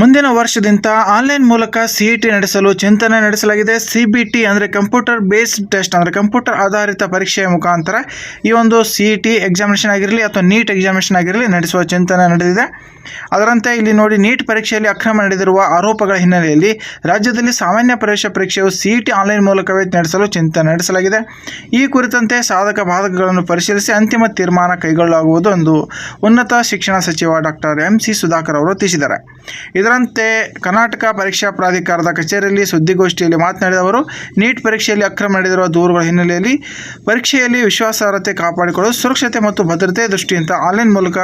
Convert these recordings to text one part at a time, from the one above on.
ಮುಂದಿನ ವರ್ಷದಿಂದ ಆನ್ಲೈನ್ ಮೂಲಕ ಸಿಇಟಿ ನಡೆಸಲು ಚಿಂತನೆ ನಡೆಸಲಾಗಿದೆ. ಸಿಬಿಟಿ ಅಂದರೆ ಕಂಪ್ಯೂಟರ್ ಬೇಸ್ಡ್ ಟೆಸ್ಟ್ ಅಂದರೆ ಕಂಪ್ಯೂಟರ್ ಆಧಾರಿತ ಪರೀಕ್ಷೆಯ ಮುಖಾಂತರ ಈ ಒಂದು ಸಿಇಟಿ ಎಕ್ಸಾಮಿನೇಷನ್ ಆಗಿರಲಿ ಅಥವಾ ನೀಟ್ ಎಕ್ಸಾಮಿನೇಷನ್ ಆಗಿರಲಿ ನಡೆಸುವ ಚಿಂತನೆ ನಡೆದಿದೆ. ಅದರಂತೆ ಇಲ್ಲಿ ನೋಡಿ ನೀಟ್ ಪರೀಕ್ಷೆಯಲ್ಲಿ ಅಕ್ರಮ ನಡೆದಿರುವ ಆರೋಪಗಳ ಹಿನ್ನೆಲೆಯಲ್ಲಿ ರಾಜ್ಯದಲ್ಲಿ ಸಾಮಾನ್ಯ ಪ್ರವೇಶ ಪರೀಕ್ಷೆಯು ಸಿಇಟಿ ಆನ್ಲೈನ್ ಮೂಲಕವೇ ನಡೆಸಲು ಚಿಂತನೆ ನಡೆಸಲಾಗಿದೆ. ಈ ಕುರಿತಂತೆ ಸಾಧಕ ಬಾಧಕಗಳನ್ನು ಪರಿಶೀಲಿಸಿ ಅಂತಿಮ ತೀರ್ಮಾನ ಕೈಗೊಳ್ಳಲಾಗುವುದು ಎಂದು ಉನ್ನತ ಶಿಕ್ಷಣ ಸಚಿವ ಡಾಕ್ಟರ್ ಎಂ ಸಿ ಸುಧಾಕರ್ ಅವರು ತಿಳಿಸಿದ್ದಾರೆ. ಇದರಂತೆ ಕರ್ನಾಟಕ ಪರೀಕ್ಷಾ ಪ್ರಾಧಿಕಾರದ ಕಚೇರಿಯಲ್ಲಿ ಸುದ್ದಿಗೋಷ್ಠಿಯಲ್ಲಿ ಮಾತನಾಡಿದ ಅವರು, ನೀಟ್ ಪರೀಕ್ಷೆಯಲ್ಲಿ ಅಕ್ರಮ ನಡೆದಿರುವ ದೂರುಗಳ ಹಿನ್ನೆಲೆಯಲ್ಲಿ ಪರೀಕ್ಷೆಯಲ್ಲಿ ವಿಶ್ವಾಸಾರ್ಹತೆ ಕಾಪಾಡಿಕೊಳ್ಳಲು ಸುರಕ್ಷತೆ ಮತ್ತು ಭದ್ರತೆ ದೃಷ್ಟಿಯಿಂದ ಆನ್ಲೈನ್ ಮೂಲಕ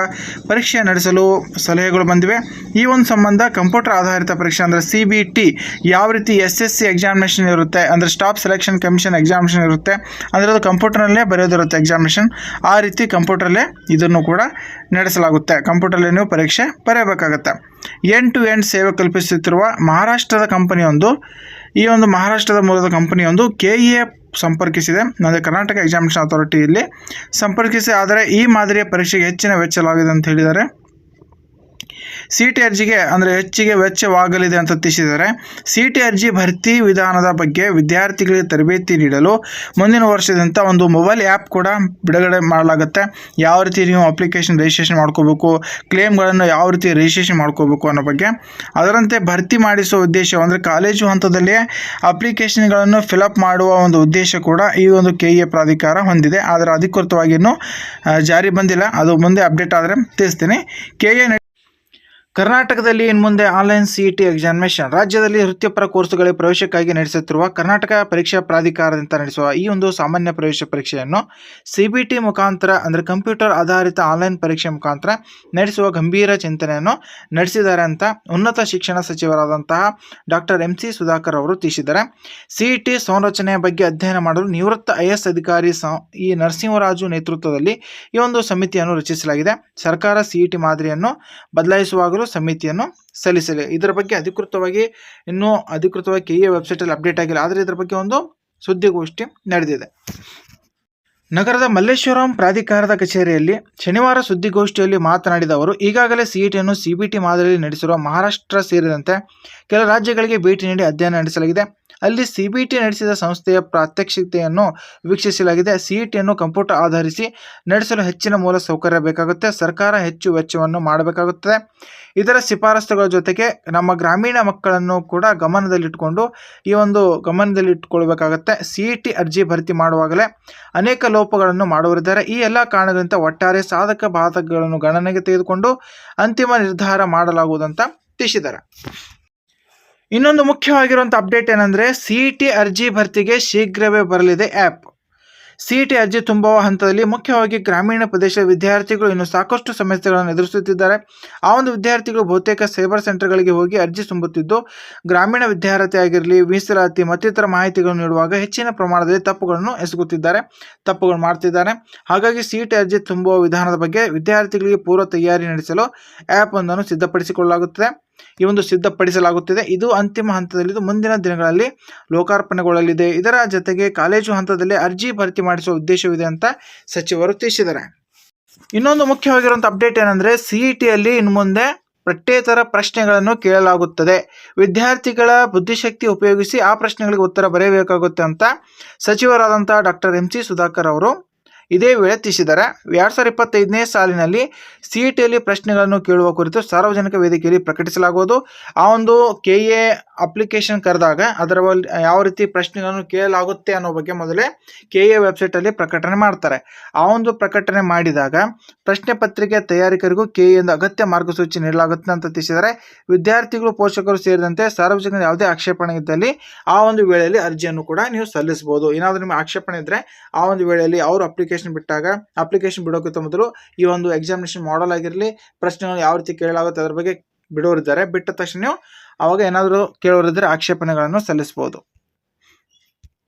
ಪರೀಕ್ಷೆ ನಡೆಸಲು ಸಲಹೆಗಳು ಬಂದಿವೆ. ಈ ಒಂದು ಸಂಬಂಧ ಕಂಪ್ಯೂಟರ್ ಆಧಾರಿತ ಪರೀಕ್ಷೆ ಅಂದರೆ ಸಿ ಬಿ ಟಿ ಯಾವ ರೀತಿ ಎಸ್ ಎಸ್ ಸಿ ಎಕ್ಸಾಮಿನೇಷನ್ ಇರುತ್ತೆ, ಅಂದರೆ ಸ್ಟಾಫ್ ಸೆಲೆಕ್ಷನ್ ಕಮಿಷನ್ ಎಕ್ಸಾಮಿನೇಷನ್ ಇರುತ್ತೆ, ಅಂದರೆ ಅದು ಕಂಪ್ಯೂಟರ್ನಲ್ಲೇ ಬರೆಯೋದಿರುತ್ತೆ ಎಕ್ಸಾಮಿನೇಷನ್, ಆ ರೀತಿ ಕಂಪ್ಯೂಟರಲ್ಲೇ ಇದನ್ನು ಕೂಡ ನಡೆಸಲಾಗುತ್ತೆ. ಕಂಪ್ಯೂಟರ್ಲಿ ನೀವು ಪರೀಕ್ಷೆ ಬರೆಯಬೇಕಾಗತ್ತೆ. ಎಂಡ್ ಟು ಎಂಡ್ ಸೇವೆ ಕಲ್ಪಿಸುತ್ತಿರುವ ಮಹಾರಾಷ್ಟ್ರದ ಕಂಪನಿಯೊಂದು, ಈ ಒಂದು ಮಹಾರಾಷ್ಟ್ರದ ಮೂಲದ ಕಂಪನಿಯೊಂದು ಕೆ ಇ ಎ ಸಂಪರ್ಕಿಸಿದೆ. ಅಂದರೆ ಕರ್ನಾಟಕ ಎಕ್ಸಾಮಿನೇಷನ್ ಅಥಾರಿಟಿಯಲ್ಲಿ ಸಂಪರ್ಕಿಸಿ, ಆದರೆ ಈ ಮಾದರಿಯ ಪರೀಕ್ಷೆಗೆ ಹೆಚ್ಚಿನ ವೆಚ್ಚಲಾಗಿದೆ ಅಂತ ಹೇಳಿದ್ದಾರೆ. ಸಿ ಟಿ ಅರ್ಜಿಗೆ ಅಂದರೆ ಹೆಚ್ಚಿಗೆ ವೆಚ್ಚವಾಗಲಿದೆ ಅಂತ ತಿಳಿಸಿದ್ದಾರೆ. ಸಿ ಟಿ ಅರ್ಜಿ ಭರ್ತಿ ವಿಧಾನದ ಬಗ್ಗೆ ವಿದ್ಯಾರ್ಥಿಗಳಿಗೆ ತರಬೇತಿ ನೀಡಲು ಮುಂದಿನ ವರ್ಷದಿಂದ ಒಂದು ಮೊಬೈಲ್ ಆ್ಯಪ್ ಕೂಡ ಬಿಡುಗಡೆ ಮಾಡಲಾಗುತ್ತೆ. ಯಾವ ರೀತಿ ನೀವು ಅಪ್ಲಿಕೇಶನ್ ರಿಜಿಸ್ಟ್ರೇಷನ್ ಮಾಡ್ಕೋಬೇಕು, ಕ್ಲೇಮ್ಗಳನ್ನು ಯಾವ ರೀತಿ ರಿಜಿಸ್ಟ್ರೇಷನ್ ಮಾಡ್ಕೋಬೇಕು ಅನ್ನೋ ಬಗ್ಗೆ. ಅದರಂತೆ ಭರ್ತಿ ಮಾಡಿಸುವ ಉದ್ದೇಶ ಅಂದರೆ ಕಾಲೇಜು ಹಂತದಲ್ಲಿಯೇ ಅಪ್ಲಿಕೇಶನ್ಗಳನ್ನು ಫಿಲಪ್ ಮಾಡುವ ಒಂದು ಉದ್ದೇಶ ಕೂಡ ಈ ಒಂದು ಕೆ ಎ ಪ್ರಾಧಿಕಾರ ಹೊಂದಿದೆ. ಆದರೆ ಅಧಿಕೃತವಾಗಿ ಇನ್ನೂ ಜಾರಿ ಬಂದಿಲ್ಲ. ಅದು ಮುಂದೆ ಅಪ್ಡೇಟ್ ಆದರೆ ತಿಳಿಸ್ತೀನಿ. ಕೆ ಕರ್ನಾಟಕದಲ್ಲಿ ಇನ್ನು ಮುಂದೆ ಆನ್ಲೈನ್ ಸಿಇಟಿ ಎಕ್ಸಾಮಿನೇಷನ್. ರಾಜ್ಯದಲ್ಲಿ ವೃತ್ತಿಪರ ಕೋರ್ಸುಗಳಿಗೆ ಪ್ರವೇಶಕ್ಕಾಗಿ ನಡೆಸುತ್ತಿರುವ ಕರ್ನಾಟಕ ಪರೀಕ್ಷಾ ಪ್ರಾಧಿಕಾರದಿಂದ ನಡೆಸುವ ಈ ಒಂದು ಸಾಮಾನ್ಯ ಪ್ರವೇಶ ಪರೀಕ್ಷೆಯನ್ನು ಸಿಬಿಟಿ ಮುಖಾಂತರ, ಅಂದರೆ ಕಂಪ್ಯೂಟರ್ ಆಧಾರಿತ ಆನ್ಲೈನ್ ಪರೀಕ್ಷೆ ಮುಖಾಂತರ ನಡೆಸುವ ಗಂಭೀರ ಚಿಂತನೆಯನ್ನು ನಡೆಸಿದ್ದಾರೆ ಅಂತ ಉನ್ನತ ಶಿಕ್ಷಣ ಸಚಿವರಾದಂತಹ ಡಾಕ್ಟರ್ ಎಂ ಸಿ ಸುಧಾಕರ್ ಅವರು ತಿಳಿಸಿದ್ದಾರೆ. ಸಿಇಟಿ ಸಂರಚನೆಯ ಬಗ್ಗೆ ಅಧ್ಯಯನ ಮಾಡಲು ನಿವೃತ್ತ ಐ ಎಸ್ ಅಧಿಕಾರಿ ಈ ನರಸಿಂಹರಾಜು ನೇತೃತ್ವದಲ್ಲಿ ಈ ಒಂದು ಸಮಿತಿಯನ್ನು ರಚಿಸಲಾಗಿದೆ. ಸರ್ಕಾರ ಸಿಇಟಿ ಮಾದರಿಯನ್ನು ಬದಲಾಯಿಸುವಾಗಲೂ ಸಮಿತಿಯನ್ನು ಸಲ್ಲಿಸಲಿ. ಇದರ ಬಗ್ಗೆ ಅಧಿಕೃತವಾಗಿ ಇನ್ನೂ ಅಧಿಕೃತವಾಗಿ ಕೆ ಎ ವೆಬ್ಸೈಟಲ್ಲಿ ಅಪ್ಡೇಟ್ ಆಗಿಲ್ಲ. ಆದರೆ ಇದರ ಬಗ್ಗೆ ಒಂದು ಸುದ್ದಿಗೋಷ್ಠಿ ನಡೆದಿದೆ. ನಗರದ ಮಲ್ಲೇಶ್ವರಂ ಪ್ರಾಧಿಕಾರದ ಕಚೇರಿಯಲ್ಲಿ ಶನಿವಾರ ಸುದ್ದಿಗೋಷ್ಠಿಯಲ್ಲಿ ಮಾತನಾಡಿದ ಅವರು, ಈಗಾಗಲೇ ಸಿಇಟಿಯನ್ನು ಸಿಬಿಟಿ ಮಾದರಿಯಲ್ಲಿ ನಡೆಸಿರುವ ಮಹಾರಾಷ್ಟ್ರ ಸೇರಿದಂತೆ ಕೆಲ ರಾಜ್ಯಗಳಿಗೆ ಭೇಟಿ ನೀಡಿ ಅಧ್ಯಯನ ನಡೆಸಲಾಗಿದೆ. ಅಲ್ಲಿ ಸಿಬಿಟಿ ನಡೆಸಿದ ಸಂಸ್ಥೆಯ ಪ್ರಾತ್ಯಕ್ಷಿಕೆಯನ್ನು ವೀಕ್ಷಿಸಲಾಗಿದೆ. ಸಿಇಟಿಯನ್ನು ಕಂಪ್ಯೂಟರ್ ಆಧರಿಸಿ ನಡೆಸಲು ಹೆಚ್ಚಿನ ಮೂಲ ಸೌಕರ್ಯ ಬೇಕಾಗುತ್ತೆ. ಸರ್ಕಾರ ಹೆಚ್ಚು ವೆಚ್ಚವನ್ನು ಮಾಡಬೇಕಾಗುತ್ತದೆ. ಇದರ ಶಿಫಾರಸುಗಳ ಜೊತೆಗೆ ನಮ್ಮ ಗ್ರಾಮೀಣ ಮಕ್ಕಳನ್ನು ಕೂಡ ಗಮನದಲ್ಲಿಟ್ಟುಕೊಂಡು ಈ ಒಂದು ಗಮನದಲ್ಲಿಟ್ಟುಕೊಳ್ಬೇಕಾಗುತ್ತೆ. ಸಿಇಟಿ ಅರ್ಜಿ ಭರ್ತಿ ಮಾಡುವಾಗಲೇ ಅನೇಕ ಲೋಪಗಳನ್ನು ಮಾಡುವರಿದ್ದಾರೆ ಈ ಎಲ್ಲ ಕಾರಣಗಳಿಂದ ಒಟ್ಟಾರೆ ಸಾಧಕ ಬಾಧಕಗಳನ್ನು ಗಣನೆಗೆ ತೆಗೆದುಕೊಂಡು ಅಂತಿಮ ನಿರ್ಧಾರ ಮಾಡಲಾಗುವುದಂತ ತಿಳಿಸಿದ್ದಾರೆ. ಇನ್ನೊಂದು ಮುಖ್ಯವಾಗಿರುವಂಥ ಅಪ್ಡೇಟ್ ಏನಂದರೆ ಸಿ ಇ ಟಿ ಅರ್ಜಿ ಭರ್ತಿಗೆ ಶೀಘ್ರವೇ ಬರಲಿದೆ ಆ್ಯಪ್ ಸಿ ಇ ಟಿ ಅರ್ಜಿ ತುಂಬುವ ಹಂತದಲ್ಲಿ ಮುಖ್ಯವಾಗಿ ಗ್ರಾಮೀಣ ಪ್ರದೇಶದ ವಿದ್ಯಾರ್ಥಿಗಳು ಇನ್ನು ಸಾಕಷ್ಟು ಸಮಸ್ಯೆಗಳನ್ನು ಎದುರಿಸುತ್ತಿದ್ದಾರೆ. ಆ ಒಂದು ವಿದ್ಯಾರ್ಥಿಗಳು ಬಹುತೇಕ ಸೈಬರ್ ಸೆಂಟರ್ಗಳಿಗೆ ಹೋಗಿ ಅರ್ಜಿ ತುಂಬುತ್ತಿದ್ದು, ಗ್ರಾಮೀಣ ವಿದ್ಯಾರ್ಥಿ ಆಗಿರಲಿ ಮೀಸಲಾತಿ ಮತ್ತಿತರ ಮಾಹಿತಿಗಳನ್ನು ನೀಡುವಾಗ ಹೆಚ್ಚಿನ ಪ್ರಮಾಣದಲ್ಲಿ ತಪ್ಪುಗಳನ್ನು ಎಸಗುತ್ತಿದ್ದಾರೆ, ತಪ್ಪುಗಳು ಮಾಡ್ತಿದ್ದಾರೆ. ಹಾಗಾಗಿ ಸಿಇಟಿ ಅರ್ಜಿ ತುಂಬುವ ವಿಧಾನದ ಬಗ್ಗೆ ವಿದ್ಯಾರ್ಥಿಗಳಿಗೆ ಪೂರ್ವ ತಯಾರಿ ನಡೆಸಲು ಆ್ಯಪ್ ಒಂದನ್ನು ಸಿದ್ಧಪಡಿಸಿಕೊಳ್ಳಲಾಗುತ್ತದೆ. ಈ ಒಂದು ಸಿದ್ಧಪಡಿಸಲಾಗುತ್ತಿದೆ. ಇದು ಅಂತಿಮ ಹಂತದಲ್ಲಿದ್ದು ಮುಂದಿನ ದಿನಗಳಲ್ಲಿ ಲೋಕಾರ್ಪಣೆಗೊಳ್ಳಲಿದೆ. ಇದರ ಜೊತೆಗೆ ಕಾಲೇಜು ಹಂತದಲ್ಲಿ ಅರ್ಜಿ ಭರ್ತಿ ಮಾಡಿಸುವ ಉದ್ದೇಶವಿದೆ ಅಂತ ಸಚಿವರು ತಿಳಿಸಿದ್ದಾರೆ. ಇನ್ನೊಂದು ಮುಖ್ಯವಾಗಿರುವಂಥ ಅಪ್ಡೇಟ್ ಏನಂದರೆ ಸಿ ಇ ಟಿಯಲ್ಲಿ ಇನ್ನು ಮುಂದೆ ಪಠ್ಯೇತರ ಪ್ರಶ್ನೆಗಳನ್ನು ಕೇಳಲಾಗುತ್ತದೆ. ವಿದ್ಯಾರ್ಥಿಗಳ ಬುದ್ಧಿಶಕ್ತಿ ಉಪಯೋಗಿಸಿ ಆ ಪ್ರಶ್ನೆಗಳಿಗೆ ಉತ್ತರ ಬರೆಯಬೇಕಾಗುತ್ತೆ ಅಂತ ಸಚಿವರಾದಂಥ ಡಾಕ್ಟರ್ ಎಂ ಸಿ ಸುಧಾಕರ್ ಅವರು ಇದೇ ವೇಳೆ ತಿಳಿಸಿದ್ದಾರೆ, ಎರಡು ಸಾವಿರದ ಇಪ್ಪತ್ತೈದನೇ ಸಾಲಿನಲ್ಲಿ ಸಿ ಪ್ರಶ್ನೆಗಳನ್ನು ಕೇಳುವ ಕುರಿತು ಸಾರ್ವಜನಿಕ ವೇದಿಕೆಯಲ್ಲಿ ಪ್ರಕಟಿಸಲಾಗುವುದು. ಆ ಒಂದು ಕೆ ಎ ಅಪ್ಲಿಕೇಶನ್ ಕರೆದಾಗ ಅದರ ಯಾವ ರೀತಿ ಪ್ರಶ್ನೆಗಳನ್ನು ಕೇಳಲಾಗುತ್ತೆ ಅನ್ನೋ ಬಗ್ಗೆ ಮೊದಲೇ ಕೆ ಎ ವೆಬ್ಸೈಟಲ್ಲಿ ಪ್ರಕಟಣೆ ಮಾಡ್ತಾರೆ. ಆ ಒಂದು ಪ್ರಕಟಣೆ ಮಾಡಿದಾಗ ಪ್ರಶ್ನೆ ಪತ್ರಿಕೆ ತಯಾರಿಕರಿಗೂ ಕೆ ಎಂದು ಅಗತ್ಯ ಮಾರ್ಗಸೂಚಿ ನೀಡಲಾಗುತ್ತೆ ಅಂತ ತಿಳಿಸಿದರೆ ವಿದ್ಯಾರ್ಥಿಗಳು, ಪೋಷಕರು ಸೇರಿದಂತೆ ಸಾರ್ವಜನಿಕ ಯಾವುದೇ ಆಕ್ಷೇಪಣೆ ಇದ್ದಲ್ಲಿ ಆ ಒಂದು ವೇಳೆಯಲ್ಲಿ ಅರ್ಜಿಯನ್ನು ಕೂಡ ನೀವು ಸಲ್ಲಿಸಬಹುದು. ಏನಾದರೂ ನಿಮ್ಮ ಆಕ್ಷೇಪಣೆ ಇದ್ದರೆ ಆ ಒಂದು ವೇಳೆಯಲ್ಲಿ ಅವರು ಅಪ್ಲಿಕೇಶನ್ ಬಿಟ್ಟಾಗ ಅಪ್ಲಿಕೇಶನ್ ಬಿಡೋಕ್ಕಿಂತ ಮೊದಲು ಈ ಒಂದು ಎಕ್ಸಾಮಿನೇಷನ್ ಮಾಡಲ್ ಆಗಿರಲಿ, ಪ್ರಶ್ನೆಗಳು ಯಾವ ರೀತಿ ಕೇಳಲಾಗುತ್ತೆ ಅದರ ಬಗ್ಗೆ ಬಿಡೋರಿದ್ದಾರೆ. ಬಿಟ್ಟ ತಕ್ಷಣ ನೀವು ಅವಾಗ ಏನಾದರೂ ಕೇಳೋರಿದ್ದರೆ ಆಕ್ಷೇಪಣೆಗಳನ್ನು ಸಲ್ಲಿಸ್ಬೋದು.